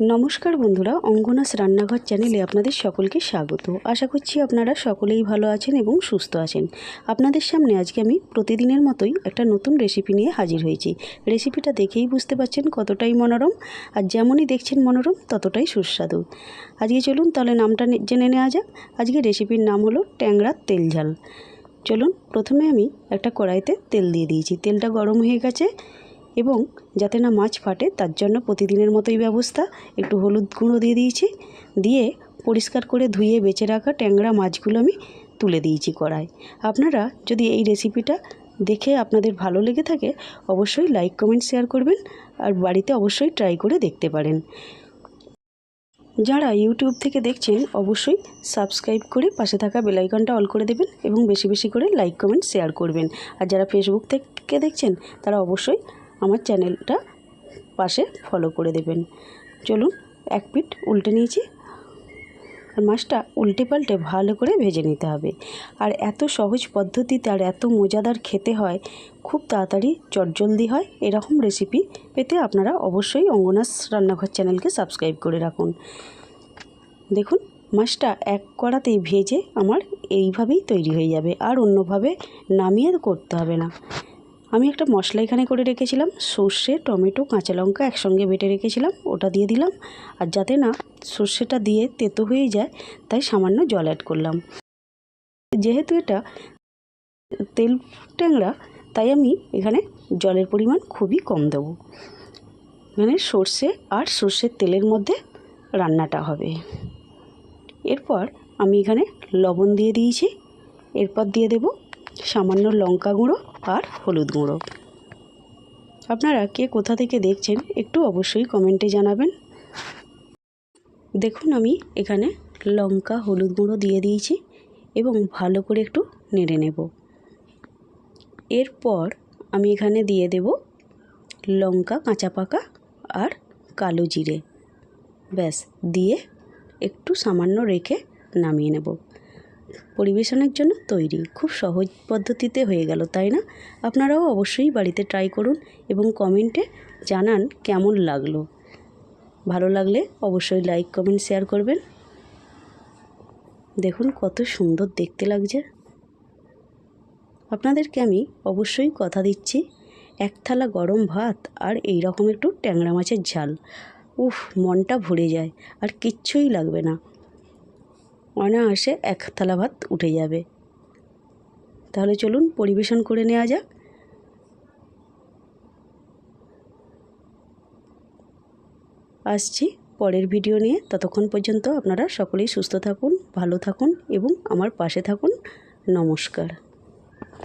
নমস্কার বন্ধুরা, অঙ্গনাস রান্নাঘর চ্যানেলে আপনাদের সকলকে স্বাগত। আশা করছি আপনারা সকলেই ভালো আছেন এবং সুস্থ আছেন। আপনাদের সামনে আজকে আমি প্রতিদিনের মতোই একটা নতুন রেসিপি নিয়ে হাজির হয়েছি। রেসিপিটা দেখেই বুঝতে পারছেন কতটাই মনোরম আর যেমনই দেখছেন মনোরম, ততটাই সুস্বাদু। আজকে চলুন তাহলে নামটা জেনে নেওয়া যাক। আজকে রেসিপির নাম হলো ট্যাংরার তেল ঝাল। চলুন প্রথমে আমি একটা কড়াইতে তেল দিয়ে দিয়েছি। তেলটা গরম হয়ে গেছে। এবং যাতে না মাছ ফাটে, তার জন্য প্রতিদিনের মতোই ব্যবস্থা। একটু হলুদ গুঁড়ো দিয়ে দিয়েছি। দিয়ে পরিষ্কার করে ধুয়ে বেছে রাখা ট্যাংরা মাছগুলো আমি তুলে দিয়েছি কড়াই। আপনারা যদি এই রেসিপিটা দেখে আপনাদের ভালো লেগে থাকে, অবশ্যই লাইক, কমেন্ট, শেয়ার করবেন আর বাড়িতে অবশ্যই ট্রাই করে দেখতে পারেন। যারা ইউটিউব থেকে দেখছেন, অবশ্যই সাবস্ক্রাইব করে পাশে থাকা বেলাইকনটা অল করে দেবেন এবং বেশি বেশি করে লাইক, কমেন্ট, শেয়ার করবেন। আর যারা ফেসবুক থেকে দেখছেন, তারা অবশ্যই আমার চ্যানেলটা পাশে ফলো করে দেবেন। চলুন, এক পিঠ উল্টে নিয়েছি। আর মাছটা উল্টে পাল্টে ভালো করে ভেজে নিতে হবে। আর এত সহজ পদ্ধতিতে আর এত মজাদার খেতে হয়, খুব তাড়াতাড়ি চটজলদি হয়, এরকম রেসিপি পেতে আপনারা অবশ্যই অঙ্গনাস রান্নাঘর চ্যানেলকে সাবস্ক্রাইব করে রাখুন। দেখুন, মাছটা এক কড়াতেই ভেজে আমার এইভাবেই তৈরি হয়ে যাবে, আর অন্যভাবে নামিয়ে করতে হবে না। আমি একটা মশলা এখানে করে রেখেছিলাম, সর্ষে, টমেটো, কাঁচা লঙ্কা একসঙ্গে বেটে রেখেছিলাম, ওটা দিয়ে দিলাম। আর যাতে না সর্ষেটা দিয়ে তেতো হয়ে যায়, তাই সামান্য জল অ্যাড করলাম। যেহেতু এটা তেল ট্যাংরা, তাই আমি এখানে জলের পরিমাণ খুবই কম দেবো। এখানে সর্ষে আর সর্ষের তেলের মধ্যে রান্নাটা হবে। এরপর আমি এখানে লবণ দিয়ে দিয়েছি। এরপর দিয়ে দেব সামান্য লঙ্কা গুঁড়ো আর হলুদ গুঁড়ো। আপনারা কে কোথা থেকে দেখছেন একটু অবশ্যই কমেন্টে জানাবেন। দেখুন আমি এখানে লঙ্কা, হলুদ গুঁড়ো দিয়ে দিয়েছি এবং ভালো করে একটু নেড়ে নেব। এরপর আমি এখানে দিয়ে দেব লঙ্কা, কাঁচা পাকা আর কালো জিরে। ব্যাস, দিয়ে একটু সামান্য রেখে নামিয়ে নেব। পরিবেশনের জন্য তৈরি। খুব সহজ পদ্ধতিতে হয়ে গেল, তাই না? আপনারাও অবশ্যই বাড়িতে ট্রাই করুন এবং কমেন্টে জানান কেমন লাগল। ভালো লাগলে অবশ্যই লাইক কমেন্ট শেয়ার করবেন। দেখুন কত সুন্দর দেখতে লাগছে। আপনাদেরকে আমি অবশ্যই কথা দিচ্ছি, এক থালা গরম ভাত আর এই রকম একটু ট্যাংরা মাছের ঝাল। উফ, মনটা ভরে যায় আর কিচ্ছুই লাগবে না। অনায়াসে এক থালা ভাত উঠে যাবে। তাহলে চলুন পরিবেশন করে নেওয়া যাক। আসছি পরের ভিডিও নিয়ে। ততক্ষণ পর্যন্ত আপনারা সকলেই সুস্থ থাকুন, ভালো থাকুন এবং আমার পাশে থাকুন। নমস্কার।